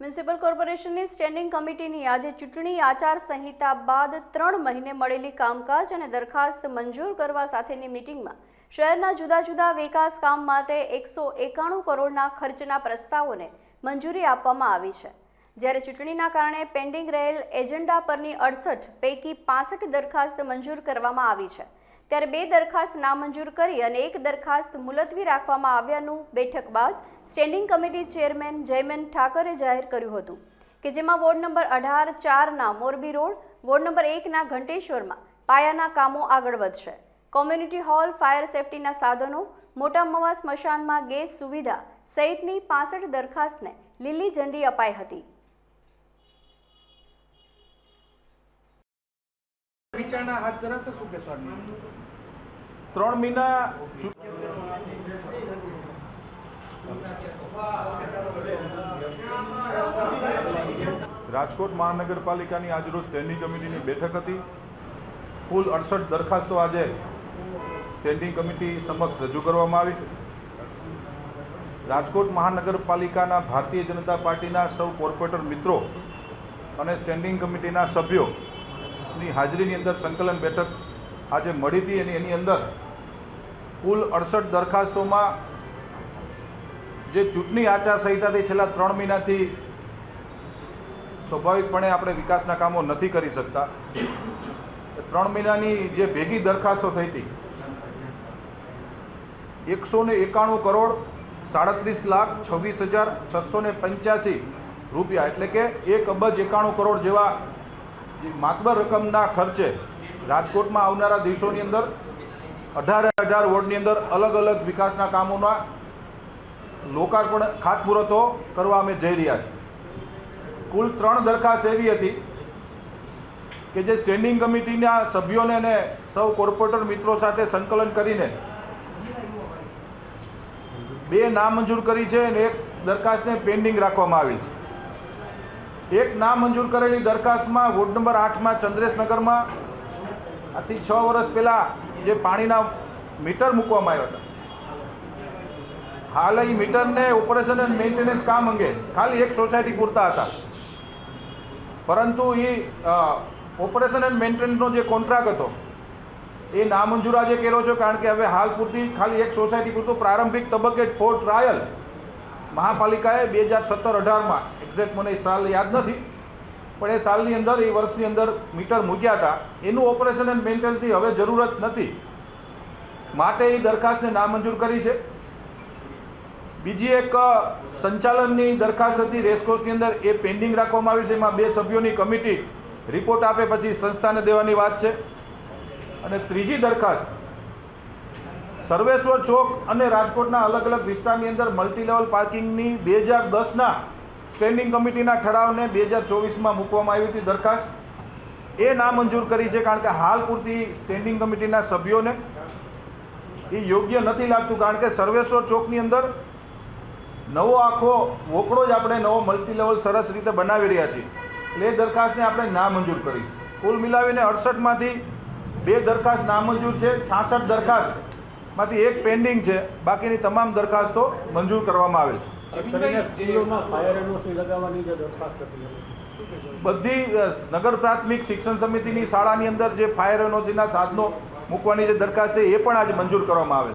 Municipal કોર્પોરેશનની standing કમિટીની આજે ચૂંટણી આચાર સંહિતા બાદ ત્રણ મહિને મળેલી કામકાજ અને દરખાસ્ત મંજૂર કરવા સાથેની મિટિંગમાં શહેરના જુદા જુદા વિકાસ કામ માટે એકસો એકાણું કરોડના ખર્ચના પ્રસ્તાવોને મંજૂરી આપવામાં આવી છે. જ્યારે ચૂંટણીના કારણે પેન્ડિંગ રહેલ એજન્ડા પરની અડસઠ પૈકી પાસઠ દરખાસ્ત મંજૂર કરવામાં આવી છે. ત્યારે બે દરખાસ્ત નામંજૂર કરી અને એક દરખાસ્ત મુલતવી રાખવામાં આવ્યાનું બેઠક બાદ standing committee chairman Jaymen Thakare જાહેર કર્યું હતું કે જેમાં વોર્ડ નંબર અઢાર, ચારના મોરબી રોડ, વોર્ડ નંબર એકના ઘંટેશ્વરમાં પાયાના કામો આગળ વધશે. કોમ્યુનિટી હોલ, ફાયર સેફટીના સાધનો, મોટા મવા સ્મશાનમાં ગેસ સુવિધા સહિતની પાસઠ દરખાસ્તને લીલી ઝંડી અપાઈ હતી. વિચારણા હાથ ધરાશે ત્રણ મહિના રાજકોટ મહાનગરપાલિકાની આજરોજ સ્ટેન્ડિંગ કમિટીની બેઠક હતી. કુલ અડસઠ દરખાસ્તો આજે સ્ટેન્ડિંગ કમિટી સમક્ષ રજૂ કરવામાં આવી. રાજકોટ મહાનગરપાલિકાના ભારતીય જનતા પાર્ટીના સૌ કોર્પોરેટર મિત્રો અને સ્ટેન્ડિંગ કમિટીના સભ્યોની હાજરીની અંદર સંકલન બેઠક આજે મળી હતી અને એની અંદર કુલ અડસઠ દરખાસ્તોમાં જે ચૂંટણી આચારસંહિતાથી છેલ્લા ત્રણ મહિનાથી સ્વાભાવિકપણે આપણે વિકાસના કામો નથી કરી શકતા. ત્રણ મહિનાની જે ભેગી દરખાસ્તો થઈ હતી, એકસો ને એકાણું કરોડ સાડત્રીસ લાખ છવ્વીસ હજાર છસો ને પંચ્યાસી રૂપિયા, એટલે કે એક અબજ એકાણું કરોડ જેવા માતબર રકમના ખર્ચે રાજકોટમાં આવનારા દિવસોની અંદર અઢારે અઢાર વોર્ડની અંદર અલગ અલગ વિકાસના કામોના લોકાર્પણ, ખાતમુહૂર્તો કરવા અમે જઈ રહ્યા છીએ. કુલ ત્રણ દરખાસ્ત એવી હતી કે જે સ્ટેન્ડિંગ કમિટીના સભ્યોને અને સૌ કોર્પોરેટર મિત્રો સાથે સંકલન કરીને બે નામંજૂર કરી છે અને એક દરખાસ્તને પેન્ડિંગ રાખવામાં આવી છે. એક નામંજૂર કરેલી દરખાસ્તમાં વોર્ડ નંબર આઠમાં ચંદ્રેશનગરમાં આથી છ વર્ષ પહેલાં જે પાણીના મીટર મૂકવામાં આવ્યા હતા. હાલ એ મીટરને ઓપરેશન એન્ડ મેન્ટેનન્સ કામ અંગે ખાલી એક સોસાયટી પૂરતા હતા. પરંતુ એ ઓપરેશન એન્ડ મેન્ટેનન્સનો જે કોન્ટ્રાક્ટ હતો, એ નામંજૂર આજે કર્યો છે કારણ કે હવે હાલ પૂરતી ખાલી એક સોસાયટી પૂરતું પ્રારંભિક તબક્કે ફોર ટ્રાયલ મહાપાલિકાએ બે હજાર સત્તર અઢારમાં એક્ઝેક્ટ મને સાલ યાદ નથી, પણ એ સાલની અંદર, એ વર્ષની અંદર મીટર મૂક્યા હતા. એનું ઓપરેશન એન્ડ મેન્ટેનન્સની હવે જરૂરત નથી. માટે એ દરખાસ્તને નામંજૂર કરી છે. બીજી એક સંચાલનની દરખાસ્ત હતી રેસકોર્સની અંદર, એ પેન્ડિંગ રાખવામાં આવી છે. એમાં બે સભ્યોની કમિટી રિપોર્ટ આપે પછી સંસ્થાને દેવાની વાત છે. અને ત્રીજી દરખાસ્ત સર્વેશ્વર ચોક અને રાજકોટના અલગ અલગ વિસ્તારની અંદર મલ્ટીલેવલ પાર્કિંગની બે હજાર દસના સ્ટેન્ડિંગ કમિટીના ઠરાવને બે હજાર ચોવીસમાં મૂકવામાં આવી હતી દરખાસ્ત. એ નામંજૂર કરી છે કારણ કે હાલ પૂરતી સ્ટેન્ડિંગ કમિટીના સભ્યોને એ યોગ્ય નથી લાગતું કારણ કે સર્વેશ્વર ચોકની અંદર નવો આખો વોકડો જ આપણે નવો મલ્ટીલેવલ સરસ રીતે બનાવી રહ્યા છીએ. એટલે એ દરખાસ્તને આપણે નામંજૂર કરી છે. કુલ મિલાવીને અડસઠમાંથી બે દરખાસ્ત નામંજૂર છે, છાસઠ દરખાસ્તમાંથી એક પેન્ડિંગ છે. બાકીની તમામ દરખાસ્તો મંજૂર કરવામાં આવેલ છે. બધી નગર પ્રાથમિક શિક્ષણ સમિતિની શાળાની અંદર જે ફાયર એનઓસીના સાધનો મૂકવાની જે દરખાસ્ત છે એ પણ આજે મંજૂર કરવામાં આવેલ